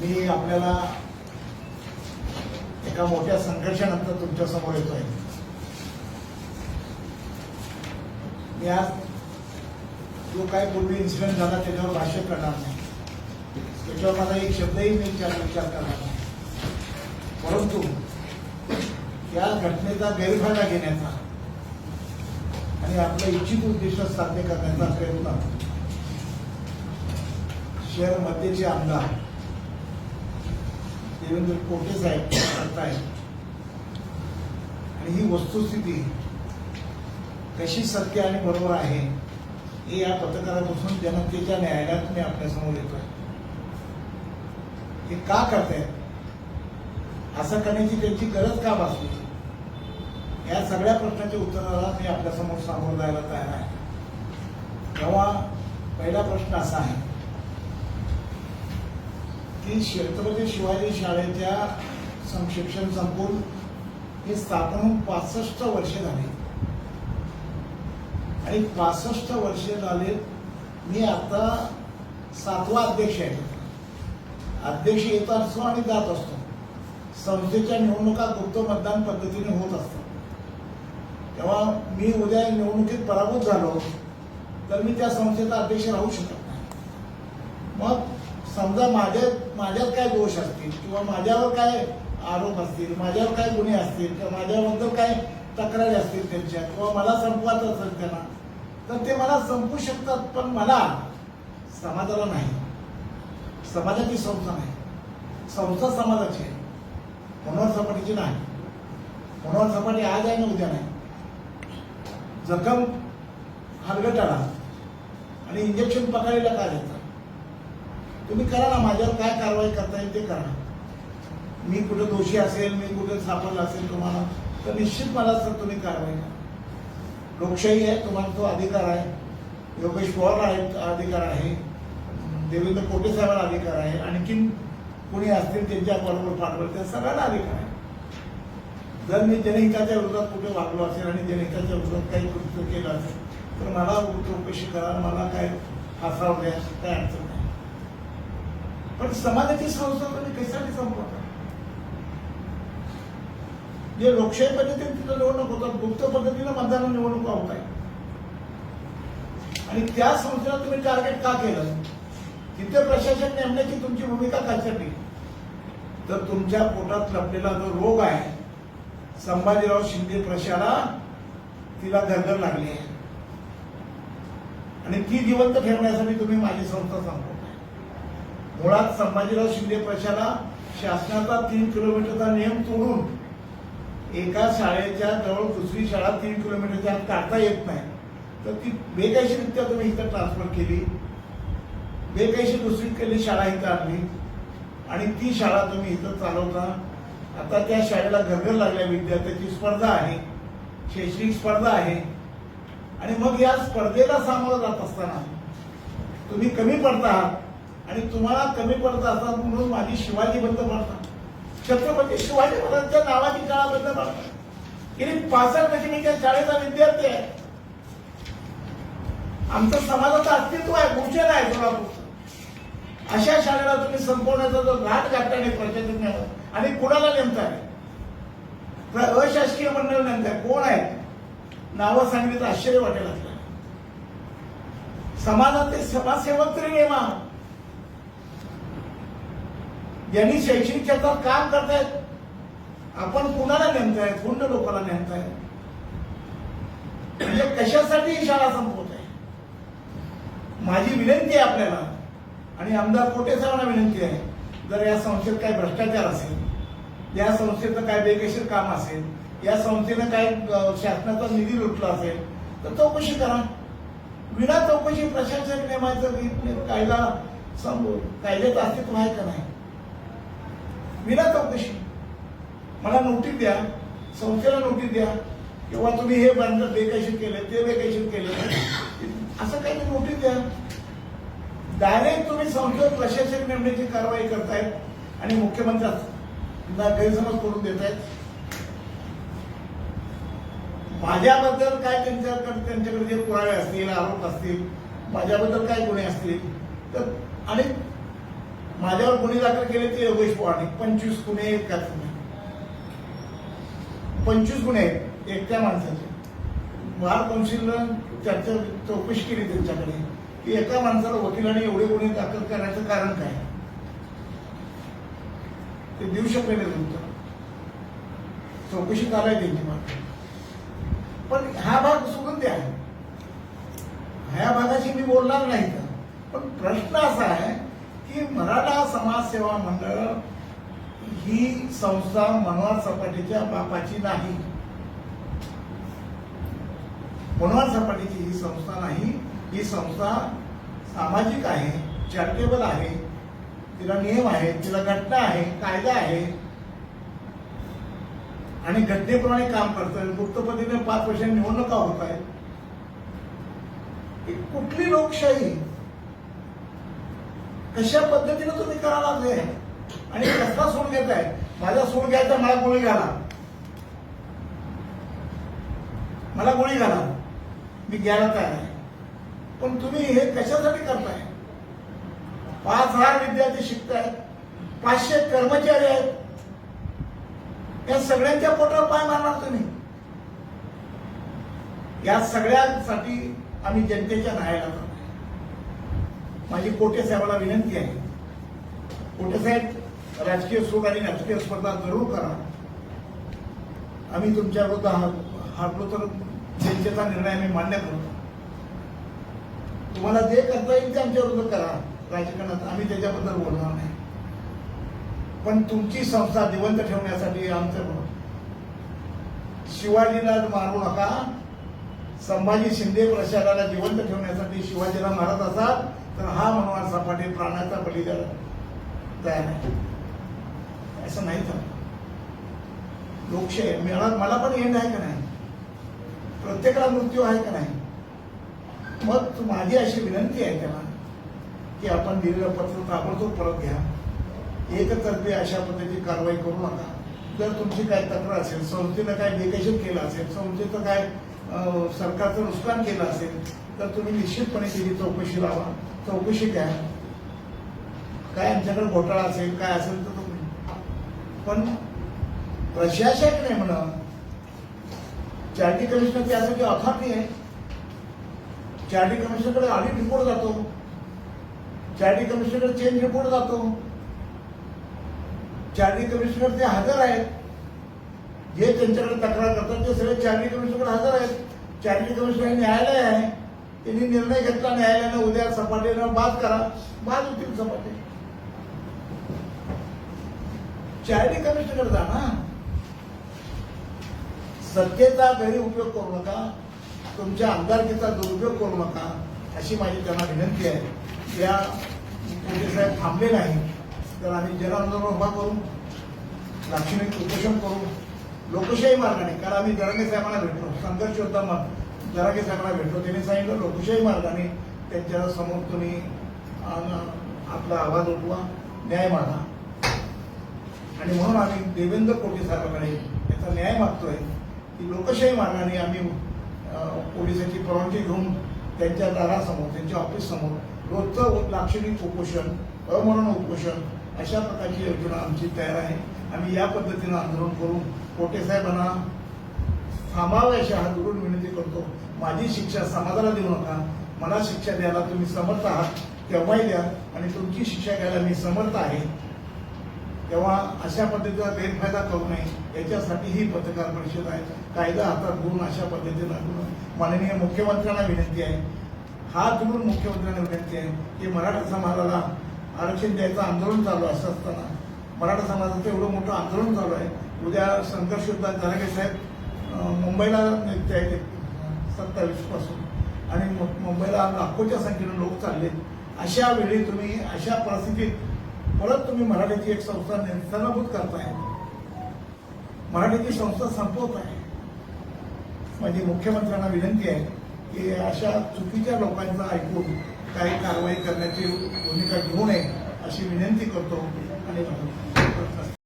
मी आपल्याला एका मोठ्या संघर्षानंतर तुमच्यासमोर आहे मी आज जो काय पूर्वी इन्सिडेंट झाला त्याच्यावर भाष्य करणार नाही. त्याच्यावर माझा एक शब्दही मी विचार विचार करणार नाही. परंतु या घटनेचा गैरफायदा घेण्याचा आणि आपलं इच्छित उद्दिष्ट साध्य करण्याचा प्रयत्न शहर मध्येचे आमदार देवेंद्र कोटे साहेब करतायत आणि ही वस्तुस्थिती कशी सत्य आणि बरोबर आहे हे या पत्रकारापासून जनतेच्या न्यायालयात मी आपल्यासमोर येतोय. हे का करतायत? असं करण्याची त्यांची गरज का भासली? या सगळ्या प्रश्नाच्या उत्तराला मी आपल्यासमोर सामोरं जायला तयार आहे. तेव्हा पहिला प्रश्न असा आहे की छत्रपती शिवाजी शाळेच्या संशिक्षण शिक्षण हे स्थापन होऊन पासष्ट वर्षे झाली. आणि पासष्ट वर्षे झाले मी आता सातवा अध्यक्ष आहे. अध्यक्ष येत असतो आणि जात असतो. संस्थेच्या निवडणुका गुप्त मतदान पद्धतीने होत असतात. तेव्हा मी उद्या निवडणुकीत पराभूत झालो तर मी त्या संस्थेचा अध्यक्ष राहू शकत नाही. मग समजा माझ्या माझ्यात काय दोष असतील किंवा माझ्यावर काय आरोप असतील माझ्यावर काय गुन्हे असतील किंवा माझ्याबद्दल काय तक्रारी असतील त्यांच्या किंवा मला संपवायचं असेल त्यांना तर ते मला संपू शकतात पण मला समाजाला नाही. समाजाची संस्था नाही. संस्था समाजाची आहे. मनोहर सपाटीची नाही. मनोहर सपाटी आज आहे ना उद्या नाही. जखम हलगटाला आणि इंजेक्शन पकडायला काय देतात तुम्ही करा ना माझ्यावर काय कारवाई करता येईल ते करा. मी कुठे दोषी असेल मी कुठे सापडला असेल तुम्हाला तर निश्चित मला सर तुम्ही कारवाई करा. लोकशाही आहे तुम्हाला तो अधिकार आहे. योगेश पवार आहे अधिकार आहे. देवेंद्र कोटे साहेबांना अधिकार आहे. आणखीन कुणी असतील त्यांच्या बरोबर पाठवलं त्या सगळ्यांना अधिकार आहे. जर मी जनहिताच्या विरोधात कुठे वागलो असेल आणि जनहिताच्या विरोधात काही कृत्य केलं असेल तर मला चौकशी करा. मला काय फासाव द्या काय अडचण पण समाजाची संस्था तुम्ही कशासाठी संपवता जे लोकशाही पद्धतीने तिथं निवडणूक होतात गुप्त पद्धतीनं मतदान निवडणुका होत आहे आणि त्या संस्थेला तुम्ही टार्गेट का केलं? तिथे प्रशासन नेमण्याची तुमची भूमिका कशासाठी? तर तुमच्या पोटात लपलेला जो रोग आहे संभाजीराव शिंदे प्रशाला तिला गरगर लागली आहे. आणि ती जिवंत ठेवण्यासाठी तुम्ही माझी संस्था संपवताय मुळात संभाजीराव शिंदे प्रशाला शासनाचा तीन किलोमीटरचा नियम तोडून एका शाळेच्या जवळ दुसरी शाळा तीन किलोमीटरच्या आत काढता येत नाही. तर ती बेकायशीरित्या तुम्ही इथं ट्रान्सफर केली. बेकायशी दुसरी केली शाळा इथं आणली. आणि ती शाळा तुम्ही इथं चालवता. आता त्या शाळेला घरघर लागल्या विद्यार्थ्याची स्पर्धा आहे. शैक्षणिक स्पर्धा आहे. आणि मग या स्पर्धेला सामोरं जात असताना तुम्ही कमी पडता. आहात आणि तुम्हाला कमी पडत असतात म्हणून माझी शिवाजी बंद छत्रपती शिवाजी महाराजांच्या नावाची शाळा बंद पडतात गेली पासष्ट वर्षी मी त्या शाळेचा विद्यार्थी आहे. आमचं समाजाचं अस्तित्व आहे भूषण आहे सोलापूर. अशा शाळेला तुम्ही संपवण्याचा जो घाट घातल्याने प्रशासनावर आणि कुणाला नेमताय अशासकीय मंडळ नेमताय कोण आहे? नावं सांगितलं आश्चर्य वाटेल असं समाजात ते समाजसेवक तरी नेमा. ज्यांनी शैक्षणिक क्षेत्रात काम करतायत. आपण कुणाला नेमताय गुंड लोकांना नेमताय म्हणजे कशासाठी शाळा संपवत आहे? माझी विनंती आहे आपल्याला आणि आमदार कोटे साहेबांना विनंती आहे जर या संस्थेत काही भ्रष्टाचार असेल या संस्थेचं काय बेकायदेशीर काम असेल या संस्थेनं काय शासनाचा निधी लुटला असेल तर चौकशी करा. विना चौकशी प्रशासक नेमायचं कायदा कायद्याचं अस्तित्व आहे का नाही? विना चौकशी. मला नोटीस द्या संस्थेला नोटीस द्या किंवा तुम्ही हे बांधलं बेकायशीर केलं ते बेकायशीर केलं. असं काही नोटीस द्या. डायरेक्ट तुम्ही संस्थेवर प्रशासक नेमण्याची कारवाई करतायत आणि मुख्यमंत्र्यांना गैरसमज करून देतायत. माझ्याबद्दल काय त्यांच्याकडे त्यांच्याकडे जे पुरावे असतील आरोप असतील माझ्याबद्दल काय गुन्हे असतील तर आणि माझ्यावर गुन्हे दाखल केले ते योगेश पवारने. पंचवीस गुन्हे एका गुन्हे पंचवीस गुन्हे आहेत एकट्या माणसाचे. बार कौन्सिलनं चर्चा चौकशी केली त्यांच्याकडे की एका माणसाला वकिलाने एवढे गुन्हे दाखल करण्याचं कारण काय? ते देऊ शकले नाही तुमचं चौकशी कराय त्यांची मात्र. पण हा भाग सोडून द्या. ह्या भागाशी मी बोलणार नाही तर पण प्रश्न असा आहे की मराठा समाज सेवा मंडळ ही संस्था मनोहर सपाटीच्या बापाची नाही. मनोहर सपाटीची ही संस्था नाही. ही संस्था सामाजिक आहे चॅरिटेबल आहे. तिला नियम आहे तिला घटना आहे कायदा आहे. आणि घटनेप्रमाणे काम करतोय. गुप्त पाच वर्षांनी निवडणुका होत आहेत. कुठली लोकशाही कशा पद्धतीने तुम्ही करा लागले? आणि कसला सूड घेताय? माझा सोड घ्यायचा मला गोळी घाला. मला गोळी घाला. मी घ्यायला तयार आहे. पण तुम्ही हे कशासाठी करताय? पाच हजार विद्यार्थी शिकतायत. पाचशे कर्मचारी आहेत. या सगळ्यांच्या पोटावर पाय मारणार तुम्ही. या सगळ्यांसाठी आम्ही जनतेच्या न्यायाला जातो माझी कोटे साहेबाला विनंती आहे? कोटे साहेब? राजकीय सुख आणि राजकीय स्पर्धा जरूर करा. आम्ही तुमच्या विरुद्ध हार- हारलो तर जनतेचा निर्णय आम्ही मान्य करतो तुम्हाला जे करता येईल ते आमच्या विरुद्ध करा. राजकारणात आम्ही त्याच्याबद्दल बोलणार नाही. पण तुमची संस्था जिवंत ठेवण्यासाठी आमचं शिवाजीला मारू नका. संभाजी शिंदे प्रशाला जिवंत ठेवण्यासाठी शिवाजीला मारत असाल तर हा मनोहर सपाटे प्राण्याचा बळी द्यायला तयार नाही. असं नाही तर लोकशाही मला मला पण एंड आहे का नाही? प्रत्येकाला मृत्यू आहे का नाही? मग माझी अशी विनंती आहे त्याला की आपण दिलेलं पत्र ताबडतोब परत घ्या. एकतर्फी अशा पद्धतीची कारवाई करू नका. जर तुमची काय तक्रार असेल संस्थेनं काय निकेशन केलं असेल संस्थेचं काय सरकारचं नुकसान केलं असेल तर तुम्ही निश्चितपणे तिची चौकशी लावा. चौकशी घ्या. काय आमच्याकडे घोटाळा असेल काय असेल तर तुम्ही पण प्रशासक नाही म्हणा चार्टी कमिशनर त्यासाठी अथॉरिटी आहे. चार्टी कमिशनरकडे ऑडिट रिपोर्ट जातो. चार्टी कमिशनरकडे चेंज रिपोर्ट जातो. चार्टी कमिशनर ते हजर आहेत. जे त्यांच्याकडे तक्रार करतात ते सगळे चॅरिटी कमिशनकडे हजर आहेत. चॅरिटी कमिशन हे न्यायालय आहे. त्यांनी निर्णय घेतला न्यायालयानं उद्या सपाटीनं बाद करा. बाद होतील सपाटी. चॅरिटी कमिशनकडे जा ना. सत्तेचा गैरउपयोग करू नका. तुमच्या आमदारकीचा दुरुपयोग करू नका अशी माझी त्यांना विनंती आहे. या मोदी साहेब थांबले नाही तर आम्ही जनआंदोलन उभा करू लाक्षणिक उपोषण करू. लोकशाही मार्गाने कारण आम्ही जरांगे साहेबांना भेटलो संघर्ष होता मग जरांगे साहेबांना भेटलो. त्यांनी सांगितलं लोकशाही मार्गाने त्यांच्यासमोर तुम्ही आपला आवाज उठवा न्याय मागा. आणि म्हणून आम्ही देवेंद्र कोटे साहेबांकडे याचा न्याय मागतोय की लोकशाही मार्गाने आम्ही पोलिसांची परवानगी घेऊन त्यांच्या दारासमोर त्यांच्या ऑफिससमोर रोजचं लाक्षणिक उपोषण अमरण उपोषण अशा प्रकारची योजना आमची तयार आहे. आम्ही या पद्धतीनं आंदोलन करू कोटे साहेबांना थांबावे अशा हात जोडून विनंती करतो. माझी शिक्षा समाजाला देऊ नका. मला शिक्षा द्यायला तुम्ही समर्थ आहात तेव्हाही द्या. आणि तुमची शिक्षा घ्यायला मी समर्थ आहे. तेव्हा अशा पद्धतीचा गैरफायदा करू नये. याच्यासाठी ही पत्रकार परिषद आहे. कायदा हातात घेऊन अशा पद्धतीनं माननीय मुख्यमंत्र्यांना विनंती आहे. हात जोडून मुख्यमंत्र्यांना विनंती आहे की मराठा समाजाला आरक्षण द्यायचं आंदोलन चालू असं असताना मराठा समाजाचं एवढं मोठं आंदोलन चालू आहे. उद्या संघर्ष युद्धात जरागे साहेब मुंबईला नेते आहेत सत्तावीसपासून. आणि मुंबईला लाखोच्या संख्येनं लोक चालले. अशा वेळी तुम्ही अशा परिस्थितीत परत तुम्ही मराठीची एक संस्था निर्धनभूत करताय. मराठीची संस्था संपवत आहे. माझी मुख्यमंत्र्यांना विनंती आहे की अशा चुकीच्या लोकांचं ऐकून काही कारवाई करण्याची भूमिका घेऊ नये अशी विनंती करतो. आणि